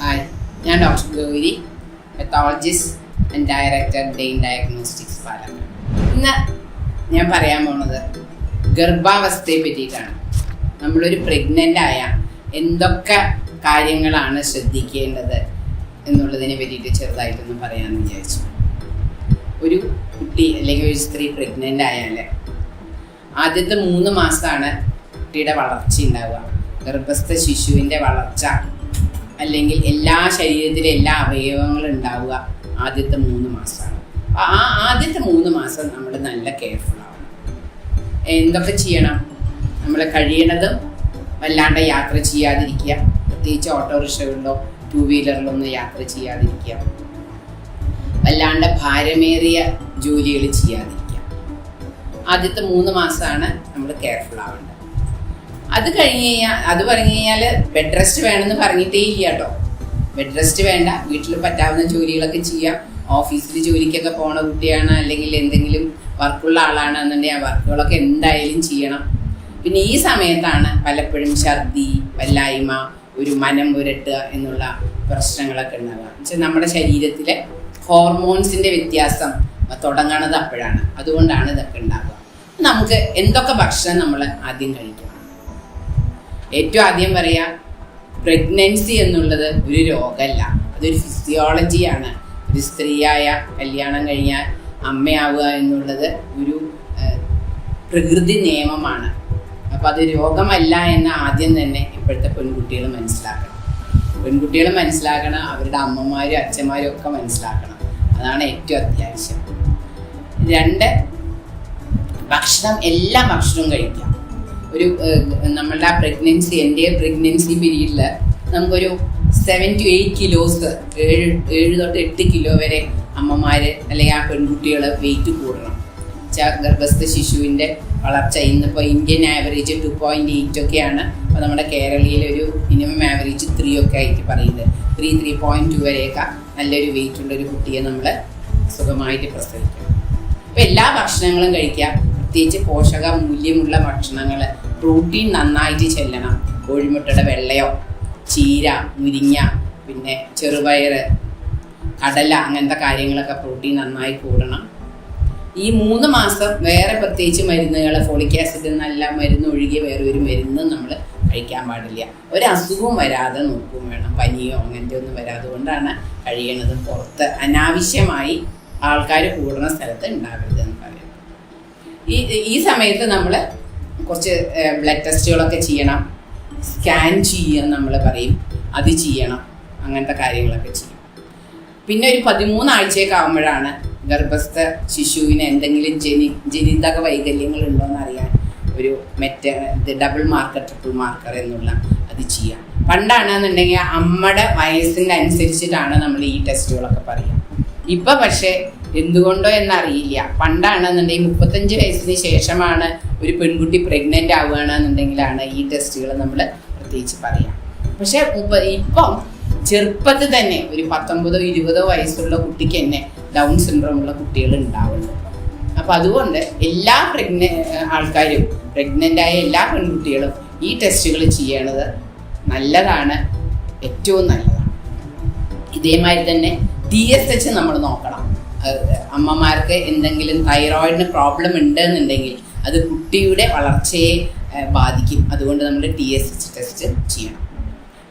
Hi ഞാൻ doctor Gauri pathologist and director Dane diagnostics Palakkad ഇന്ന് ഞാൻ പറയാൻ പോണത് ഗർഭാവസ്ഥയെ പറ്റിയിട്ടാണ്. നമ്മളൊരു പ്രഗ്നന്റ് ആയ എന്തൊക്കെ കാര്യങ്ങളാണ് ശ്രദ്ധിക്കേണ്ടത് എന്നുള്ളതിനെ പറ്റിയിട്ട് ചെറുതായിട്ടൊന്ന് പറയാമെന്ന് വിചാരിച്ചു. ഒരു കുട്ടി അല്ലെങ്കിൽ ഒരു സ്ത്രീ പ്രഗ്നന്റ് ആയാൽ ആദ്യത്തെ മൂന്ന് മാസമാണ് കുട്ടിയുടെ വളർച്ച ഉണ്ടാവുക ഗർഭസ്ഥ ശിശുവിന്റെ വളർച്ച അല്ലെങ്കിൽ എല്ലാ ശരീരത്തിലെ എല്ലാ അവയവങ്ങളും ഉണ്ടാവുക ആദ്യത്തെ മൂന്ന് മാസമാണ്. അപ്പോൾ ആ ആദ്യത്തെ മൂന്ന് മാസം നമ്മൾ നല്ല കെയർഫുൾ ആവണം. എന്തൊക്കെ ചെയ്യണം? നമ്മൾ കഴിയണതും വല്ലാണ്ട് യാത്ര ചെയ്യാതിരിക്കുക. പ്രത്യേകിച്ച് ഓട്ടോറിക്ഷകളിലോ ടൂ വീലറിലോ ഒന്നും യാത്ര ചെയ്യാതിരിക്കുക. വല്ലാണ്ട് ഭാരമേറിയ ജോലികൾ ചെയ്യാതിരിക്കുക. ആദ്യത്തെ മൂന്ന് മാസമാണ് നമ്മൾ കെയർഫുൾ ആവേണ്ടത്. അത് കഴിഞ്ഞ് കഴിഞ്ഞാൽ അത് പറഞ്ഞു കഴിഞ്ഞാൽ ബെഡ് റെസ്റ്റ് വേണമെന്ന് പറഞ്ഞിട്ടേ ഇല്ല കേട്ടോ. ബെഡ് റെസ്റ്റ് വേണ്ട. വീട്ടിൽ പറ്റാവുന്ന ജോലികളൊക്കെ ചെയ്യാം. ഓഫീസിൽ ജോലിക്കൊക്കെ പോണ കുട്ടിയാണ് അല്ലെങ്കിൽ എന്തെങ്കിലും വർക്കുള്ള ആളാണ് എന്നുണ്ടെങ്കിൽ ആ വർക്കുകളൊക്കെ എന്തായാലും ചെയ്യണം. പിന്നെ ഈ സമയത്താണ് പലപ്പോഴും ഛർദി വല്ലായ്മ ഒരു മനം പുരട്ടുക എന്നുള്ള പ്രശ്നങ്ങളൊക്കെ ഉണ്ടാകുക നമ്മുടെ ശരീരത്തിലെ ഹോർമോൺസിന്റെ വ്യത്യാസം തുടങ്ങണത് അപ്പോഴാണ്. അതുകൊണ്ടാണ് ഇതൊക്കെ ഉണ്ടാകുക നമുക്ക് എന്തൊക്കെ ഭക്ഷണം നമ്മൾ ആദ്യം കഴിക്കണം? ഏറ്റവും ആദ്യം പറയാ പ്രഗ്നൻസി എന്നുള്ളത് ഒരു രോഗമല്ല. അതൊരു ഫിസിയോളജിയാണ് ഒരു സ്ത്രീയായ കല്യാണം കഴിഞ്ഞാൽ അമ്മയാവുക എന്നുള്ളത് ഒരു പ്രകൃതി നിയമമാണ്. അപ്പം അത് രോഗമല്ല എന്ന് ആദ്യം തന്നെ ഇപ്പോഴത്തെ പെൺകുട്ടികൾ മനസ്സിലാക്കണം. പെൺകുട്ടികൾ മനസ്സിലാക്കണം അവരുടെ അമ്മമാരും അച്ഛന്മാരും ഒക്കെ മനസ്സിലാക്കണം. അതാണ് ഏറ്റവും അത്യാവശ്യം. രണ്ട് ഭക്ഷണം എല്ലാ ഭക്ഷണവും കഴിക്കാം. ഒരു നമ്മളുടെ ആ പ്രഗ്നൻസി എന്റെ പ്രഗ്നൻസി പീരീഡിൽ നമുക്കൊരു സെവൻ ടു എയ്റ്റ് കിലോസ് ഏഴ് ഏഴ് തൊട്ട് എട്ട് കിലോ വരെ അമ്മമാർ അല്ലെങ്കിൽ ആ പെൺകുട്ടികൾ വെയിറ്റ് കൂടണം. ഗർഭസ്ഥ ശിശുവിന്റെ വളർച്ച ഇന്നിപ്പോൾ Indian average two point eight ഒക്കെയാണ്. അപ്പോൾ നമ്മുടെ കേരളയിൽ ഒരു മിനിമം ആവറേജ് ത്രീ ഒക്കെ ആയിട്ട് പറയുന്നത്. ത്രീ ത്രീ പോയിന്റ് ടു വരെയൊക്കെ നല്ലൊരു വെയിറ്റ് ഉള്ള ഒരു കുട്ടിയെ നമ്മൾ സുഖമായിട്ട് പ്രസവിക്കും അപ്പോൾ എല്ലാ ഭക്ഷണങ്ങളും കഴിക്കുക പ്രത്യേകിച്ച് പോഷക മൂല്യമുള്ള ഭക്ഷണങ്ങൾ പ്രോട്ടീൻ നന്നായിട്ട് ചെല്ലണം. കോഴിമുട്ടയുടെ വെള്ളയോ ചീര മുരിങ്ങ പിന്നെ ചെറുപയർ കടല അങ്ങനത്തെ കാര്യങ്ങളൊക്കെ പ്രോട്ടീൻ നന്നായി കൂടണം. ഈ മൂന്ന് മാസം വേറെ പ്രത്യേകിച്ച് മരുന്നുകൾ ഫോളിക് ആസിഡ് നല്ല മരുന്ന് ഒഴികെ വേറെ ഒരു മരുന്നും നമ്മൾ കഴിക്കാൻ പാടില്ല. ഒരു അസുഖവും വരാതെ നോക്കും വേണം. പനിയോ അങ്ങനത്തെ ഒന്നും വരാതെ കൊണ്ടാണ് കഴിയണത് പുറത്ത്. അനാവശ്യമായി ആൾക്കാർ കൂടുന്ന സ്ഥലത്ത് ഉണ്ടാകരുത് എന്ന് പറയുന്നത് ഈ ഈ സമയത്ത് നമ്മൾ കുറച്ച് ബ്ലഡ് ടെസ്റ്റുകളൊക്കെ ചെയ്യണം. സ്കാൻ ചെയ്യുക നമ്മൾ പറയും. അത് ചെയ്യണം. അങ്ങനത്തെ കാര്യങ്ങളൊക്കെ ചെയ്യും. പിന്നെ ഒരു പതിമൂന്നാഴ്ചയൊക്കെ ആകുമ്പോഴാണ് ഗർഭസ്ഥ ശിശുവിന് എന്തെങ്കിലും ജനി ജനിതക വൈകല്യങ്ങൾ ഉണ്ടോ എന്നറിയാൻ ഒരു മെറ്റ ഡബിൾ മാർക്കർ ട്രിപ്പിൾ മാർക്കർ എന്നുള്ള അത് ചെയ്യാം. പണ്ടാണെന്നുണ്ടെങ്കിൽ അമ്മയുടെ വയസ്സിന്റെ അനുസരിച്ചിട്ടാണ് നമ്മൾ ഈ ടെസ്റ്റുകളൊക്കെ പറയുക. ഇപ്പം പക്ഷേ എന്തുകൊണ്ടോ എന്നറിയില്ല. പണ്ടാണെന്നുണ്ടെങ്കിൽ മുപ്പത്തഞ്ച് വയസ്സിന് ശേഷമാണ് ഒരു പെൺകുട്ടി പ്രഗ്നന്റ് ആവുകയാണെന്നുണ്ടെങ്കിലാണ് ഈ ടെസ്റ്റുകൾ നമ്മൾ പ്രത്യേകിച്ച് പറയാം. പക്ഷേ ഇപ്പം ചെറുപ്പത്തിൽ തന്നെ ഒരു പത്തൊമ്പതോ ഇരുപതോ വയസ്സുള്ള കുട്ടിക്ക് തന്നെ ഡൗൺ സിൻഡ്രോം ഉള്ള കുട്ടികൾ ഉണ്ടാവുന്നു അപ്പം അതുകൊണ്ട് എല്ലാ പ്രഗ്ന ആൾക്കാരും പ്രഗ്നന്റ് ആയ എല്ലാ പെൺകുട്ടികളും ഈ ടെസ്റ്റുകൾ ചെയ്യണത് നല്ലതാണ് ഏറ്റവും നല്ലതാണ്. ഇതേമാതിരി തന്നെ ടി എസ് എച്ച് നമ്മൾ നോക്കണം. അമ്മമാർക്ക് എന്തെങ്കിലും തൈറോയിഡിന് പ്രോബ്ലം ഉണ്ട് എന്നുണ്ടെങ്കിൽ അത് കുട്ടിയുടെ വളർച്ചയെ ബാധിക്കും. അതുകൊണ്ട് നമ്മൾ ടി എസ് എച്ച് ടെസ്റ്റ് ചെയ്യണം.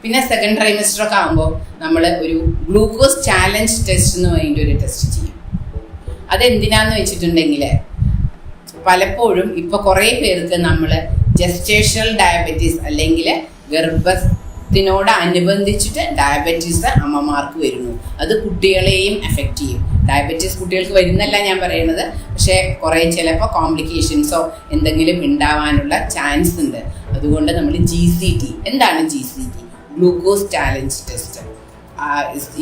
പിന്നെ സെക്കൻഡ് ട്രൈമസ്റ്റർ ഒക്കെ ആകുമ്പോൾ നമ്മൾ ഒരു ഗ്ലൂക്കോസ് ചാലഞ്ച് ടെസ്റ്റ് എന്ന് പറഞ്ഞിട്ട് ഒരു ടെസ്റ്റ് ചെയ്യും. അതെന്തിനാന്ന് വെച്ചിട്ടുണ്ടെങ്കിൽ പലപ്പോഴും ഇപ്പോൾ കുറേ പേർക്ക് നമ്മൾ ജസ്റ്റേഷണൽ ഡയബറ്റീസ് അല്ലെങ്കിൽ ഗർഭത്തിനോട് അനുബന്ധിച്ചിട്ട് ഡയബറ്റീസ് അമ്മമാർക്ക് വരുന്നു. അത് കുട്ടികളെയും എഫക്റ്റ് ചെയ്യും. ഡയബറ്റീസ് കുട്ടികൾക്ക് വരുന്നല്ല ഞാൻ പറയുന്നത് പക്ഷേ കുറേ ചിലപ്പോൾ കോംപ്ലിക്കേഷൻസോ എന്തെങ്കിലും ഉണ്ടാവാനുള്ള ചാൻസ് ഉണ്ട്. അതുകൊണ്ട് നമ്മൾ ജി സി ടി എന്താണ് G C T glucose challenge test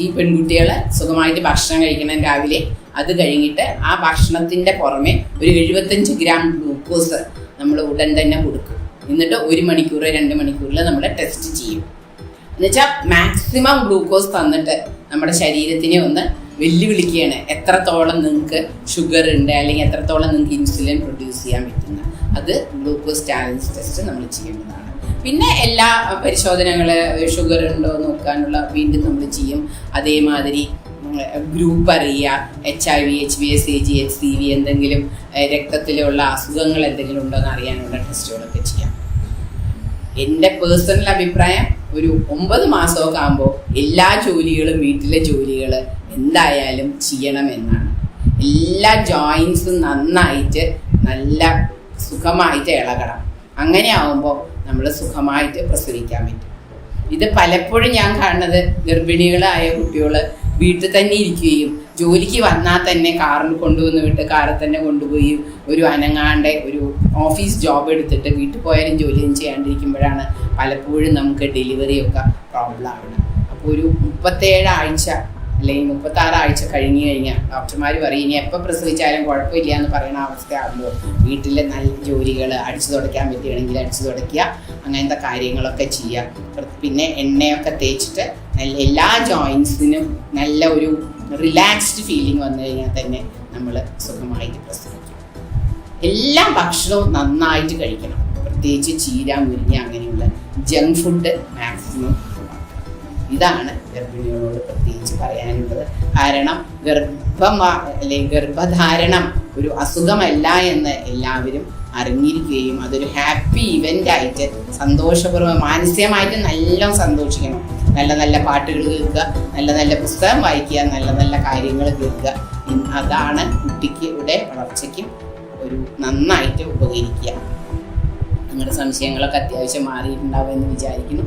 ഈ പെൺകുട്ടികൾ സുഖമായിട്ട് ഭക്ഷണം കഴിക്കണം രാവിലെ. അത് കഴിഞ്ഞിട്ട് ആ ഭക്ഷണത്തിന്റെ പുറമെ ഒരു എഴുപത്തഞ്ച് ഗ്രാം ഗ്ലൂക്കോസ് നമ്മൾ ഉടൻ തന്നെ കൊടുക്കും. എന്നിട്ട് ഒരു മണിക്കൂർ രണ്ട് മണിക്കൂറിൽ നമ്മൾ ടെസ്റ്റ് ചെയ്യും. എന്നുവെച്ചാൽ മാക്സിമം ഗ്ലൂക്കോസ് തന്നിട്ട് നമ്മുടെ ശരീരത്തിനെ ഒന്ന് വെല്ലുവിളിക്കുകയാണ്. എത്രത്തോളം നിങ്ങൾക്ക് ഷുഗർ ഉണ്ട് അല്ലെങ്കിൽ എത്രത്തോളം നിങ്ങൾക്ക് ഇൻസുലിൻ പ്രൊഡ്യൂസ് ചെയ്യാൻ പറ്റുന്ന. അത് ഗ്ലൂക്കോസ് ചാലഞ്ച് ടെസ്റ്റ് നമ്മൾ ചെയ്യേണ്ടതാണ്. പിന്നെ എല്ലാ പരിശോധനകൾ ഷുഗർ ഉണ്ടോ നോക്കാനുള്ള വീണ്ടും നമ്മൾ ചെയ്യും. അതേമാതിരി ഗ്രൂപ്പ് അറിയുക. H I V H V S A G H C V എന്തെങ്കിലും രക്തത്തിലുള്ള അസുഖങ്ങൾ എന്തെങ്കിലും ഉണ്ടോ എന്ന് അറിയാനുള്ള ടെസ്റ്റുകളൊക്കെ ചെയ്യാം. എന്റെ പേഴ്സണൽ അഭിപ്രായം ഒരു ഒമ്പത് മാസമൊക്കെ ആകുമ്പോൾ എല്ലാ ജോലികളും വീട്ടിലെ ജോലികൾ എന്തായാലും ചെയ്യണമെന്നാണ്. എല്ലാ ജോയിൻസും നന്നായിട്ട് നല്ല സുഖമായിട്ട് ഇളകണം. അങ്ങനെ ആവുമ്പോൾ നമ്മൾ സുഖമായിട്ട് പ്രസവിക്കാൻ പറ്റും. ഇത് പലപ്പോഴും ഞാൻ കാണുന്നത് ഗർഭിണികളായ കുട്ടികൾ വീട്ടിൽ തന്നെ ഇരിക്കുകയും ജോലിക്ക് വന്നാൽ തന്നെ കാറിൽ കൊണ്ടുവന്ന് വിട്ട് കാറിൽ തന്നെ കൊണ്ടുപോയി ഒരു അനങ്ങാണ്ട് ഒരു ഓഫീസ് ജോബ് എടുത്തിട്ട് വീട്ടിൽ പോയാലും ജോലിയും ചെയ്യാണ്ടിരിക്കുമ്പോഴാണ് പലപ്പോഴും നമുക്ക് ഡെലിവറി ഒക്കെ പ്രോബ്ലം ആവുന്നത്. അപ്പോൾ ഒരു മുപ്പത്തേഴ് ആഴ്ച അല്ലെങ്കിൽ മുപ്പത്തി ആറ് ആഴ്ച കഴിഞ്ഞു കഴിഞ്ഞാൽ ഡോക്ടർമാർ പറയും ഇനി എപ്പോൾ പ്രസവിച്ചാലും കുഴപ്പമില്ല എന്ന് പറയുന്ന അവസ്ഥയാകുമ്പോൾ വീട്ടിലെ നല്ല ജോലികൾ അടിച്ചു തുടയ്ക്കാൻ പറ്റുകയാണെങ്കിൽ അടിച്ചു തുടയ്ക്കുക അങ്ങനത്തെ കാര്യങ്ങളൊക്കെ ചെയ്യുക. പിന്നെ എണ്ണയൊക്കെ തേച്ചിട്ട് നല്ല എല്ലാ ജോയിൻസിനും നല്ല ഒരു റിലാക്സ്ഡ് ഫീലിംഗ് വന്നു കഴിഞ്ഞാൽ തന്നെ നമ്മൾ സുഖമായിട്ട് പ്രസവിക്കും. എല്ലാ ഭക്ഷണവും നന്നായിട്ട് കഴിക്കണം. പ്രത്യേകിച്ച് ചീര മുരിങ്ങ അങ്ങനെയുള്ള ജങ്ക് ഫുഡ് മാക്സിമം ഇതാണ് ഗർഭിണികളോട് പ്രത്യേകിച്ച് പറയാനുള്ളത്. കാരണം ഗർഭം അല്ലെങ്കിൽ ഗർഭധാരണം ഒരു അസുഖമല്ല എന്ന് എല്ലാവരും അറിഞ്ഞിരിക്കുകയും അതൊരു ഹാപ്പി ഇവന്റ് ആയിട്ട് സന്തോഷപൂർവം മാനസികമായിട്ട് നല്ല സന്തോഷിക്കണം. നല്ല നല്ല പാട്ടുകൾ കേൾക്കുക നല്ല നല്ല പുസ്തകം വായിക്കുക നല്ല നല്ല കാര്യങ്ങൾ കേൾക്കുക. അതാണ് കുട്ടിക്ക് ഇവിടെ വളർച്ചയ്ക്കും ഒരു നന്നായിട്ട് ഉപകരിക്കുക. നിങ്ങളുടെ സംശയങ്ങളൊക്കെ അത്യാവശ്യം മാറിയിട്ടുണ്ടാവുമെന്ന് വിചാരിക്കുന്നു.